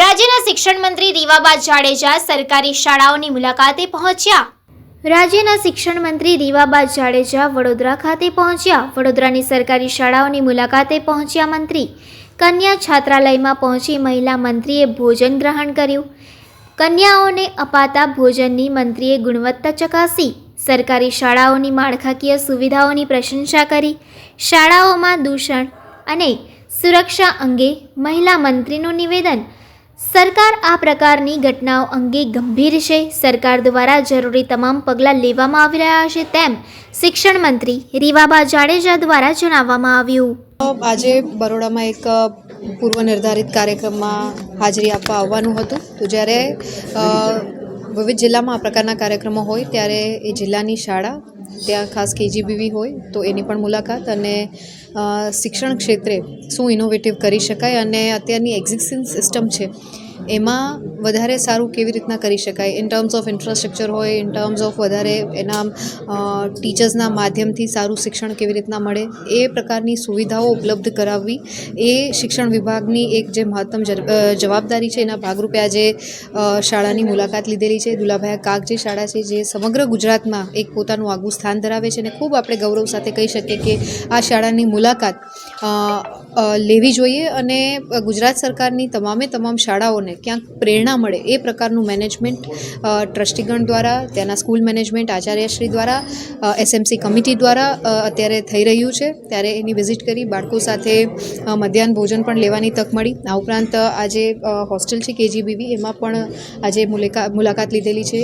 રાજ્યના શિક્ષણ મંત્રી રીવાબા જાડેજા સરકારી શાળાઓની મુલાકાતે પહોંચ્યા. રાજ્યના શિક્ષણ મંત્રી રીવાબા જાડેજા વડોદરા ખાતે પહોંચ્યા. વડોદરાની સરકારી શાળાઓની મુલાકાતે પહોંચ્યા મંત્રી. કન્યા છાત્રાલયમાં પહોંચી મહિલા મંત્રીએ ભોજન ગ્રહણ કર્યું. કન્યાઓને અપાતા ભોજનની મંત્રીએ ગુણવત્તા ચકાસી. સરકારી શાળાઓની માળખાકીય સુવિધાઓની પ્રશંસા કરી. શાળાઓમાં દૂષણ અને સુરક્ષા અંગે મહિલા મંત્રીનું નિવેદન સરકાર આ પ્રકારની ઘટનાઓ અંગે ગંભીર છે. સરકાર દ્વારા જરૂરી તમામ પગલાં લેવામાં આવી રહ્યા છે તેમ શિક્ષણ મંત્રી રીવાબા જાડેજા દ્વારા જણાવવામાં આવ્યું. આજે બરોડામાં એક પૂર્વ નિર્ધારિત કાર્યક્રમમાં હાજરી આપવા આવવાનું હતું. તો જ્યારે વિવિધ જિલ્લામાં આ પ્રકારના કાર્યક્રમો હોય ત્યારે એ જિલ્લાની શાળા ત્યાં ખાસ કેજીબીવી હોય તો એની પણ મુલાકાત અને શિક્ષણ ક્ષેત્રે શું ઇનોવેટિવ કરી શકાય અને અત્યારની એક્ઝિસ્ટિંગ સિસ્ટમ છે એમાં વધારે સારું કેવી રીતના કરી શકાય? ઇન ટર્મ્સ ઓફ ઇન્ફ્રાસ્ટ્રક્ચર હોય ઇન ટર્મ્સ ઓફ વધારે એના ટીચર્સના માધ્યમથી સારું શિક્ષણ કેવી રીતના મળે, એ પ્રકારની સુવિધાઓ ઉપલબ્ધ કરાવવી, એ શિક્ષણ વિભાગની એક જે મહત્તમ જવાબદારી છે, એના ભાગરૂપે આજે શાળાની મુલાકાત લીધેલી છે. દુલાભાઈ કાગ જે શાળા છે, જે સમગ્ર ગુજરાતમાં એક પોતાનું આગવું સ્થાન ધરાવે છે અને ખૂબ આપણે ગૌરવ સાથે કહી શકીએ કે આ શાળાની મુલાકાત લેવી જોઈએ અને ગુજરાત સરકારની તમામે તમામ શાળાઓને ક્યાંક પ્રેરણા મળે એ પ્રકારનું મેનેજમેન્ટ ટ્રસ્ટીગણ દ્વારા, ત્યાંના સ્કૂલ મેનેજમેન્ટ આચાર્યશ્રી દ્વારા એસએમસી કમિટી દ્વારા અત્યારે થઈ રહ્યું છે. ત્યારે એની વિઝિટ કરી, બાળકો સાથે મધ્યાહન ભોજન પણ લેવાની તક મળી. આ ઉપરાંત આજે હોસ્ટેલ છે કેજીબીવી, એમાં પણ આજે મુલાકા, મુલાકાત લીધેલી છે.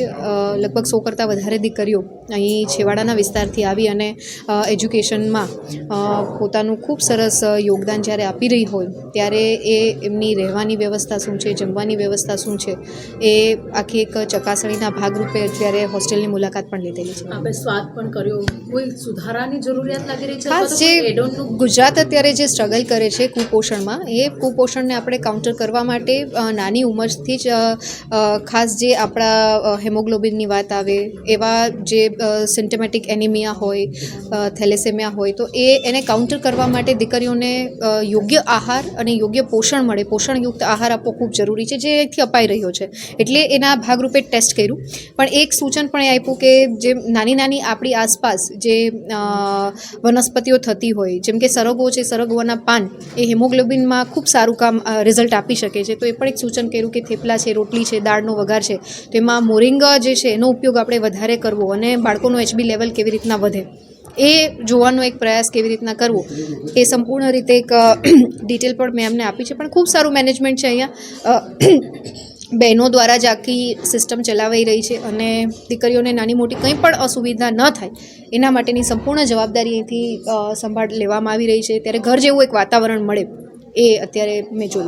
લગભગ સો કરતાં વધારે દીકરીઓ અહીં છેવાડાના વિસ્તારથી આવી અને એજ્યુકેશનમાં પોતાનું ખૂબ સરસ યોગદાન જ્યારે આપી રહી હોય, ત્યારે એ એમની રહેવાની વ્યવસ્થા શું છે જમવાની વ્યવસ્થા શું છે? એ આખી એક ચકાસણીના ભાગરૂપે અત્યારે હોસ્ટેલની મુલાકાત પણ લીધેલી છે. આપણે સ્વાદ પણ કર્યો. કોઈ સુધારાની જરૂરિયાત લાગી રહી છે? ખાસ જે ગુજરાત અત્યારે જે સ્ટ્રગલ કરે છે કુપોષણમાં એ કુપોષણને આપણે કાઉન્ટર કરવા માટે નાની ઉંમરથી જ ખાસ જે આપણા હેમોગ્લોબિનની વાત આવે એવા જે સિન્ટેમેટિક એનિમિયા હોય થેલેસેમિયા હોય તો એ એને કાઉન્ટર કરવા માટે દીકરીઓને યોગ્ય આહાર અને યોગ્ય પોષણ મળે. પોષણયુક્ત આહાર આપવો ખૂબ જરૂરી છે જે જેથી અપાઈ રહ્યો છે. એટલે એના ભાગરૂપે ટેસ્ટ કર્યું. પણ એક સૂચન પણ એ આપ્યું કે જે નાની નાની આપણી આસપાસ જે વનસ્પતિઓ થતી હોય, જેમ કે સરગવો છે સરગવાના પાન, એ હિમોગ્લોબિનમાં ખૂબ સારું કામ રિઝલ્ટ આપી શકે છે. તો એ પણ એક સૂચન કર્યું કે થેપલા છે, રોટલી છે, દાળનો વઘાર છે, તો એમાં મોરિંગા જે છે, એનો ઉપયોગ આપણે વધારે કરવો અને બાળકોનો એચબી લેવલ કેવી રીતના વધે. એ જોવાનો એક પ્રયાસ કેવી રીતના કરવો, એ સંપૂર્ણ રીતે એક ડિટેલ પણ મેં એમને આપી છે. પણ ખૂબ સારું મેનેજમેન્ટ છે અહીંયા. બહેનો દ્વારા જ આખી સિસ્ટમ ચલાવાઈ રહી છે અને દીકરીઓને નાની મોટી કંઈ પણ અસુવિધા ન થાય, એના માટેની સંપૂર્ણ જવાબદારી અહીંથી સંભાળ લેવામાં આવી રહી છે. ત્યારે ઘર જેવું એક વાતાવરણ મળે, એ અત્યારે મેં જોયું.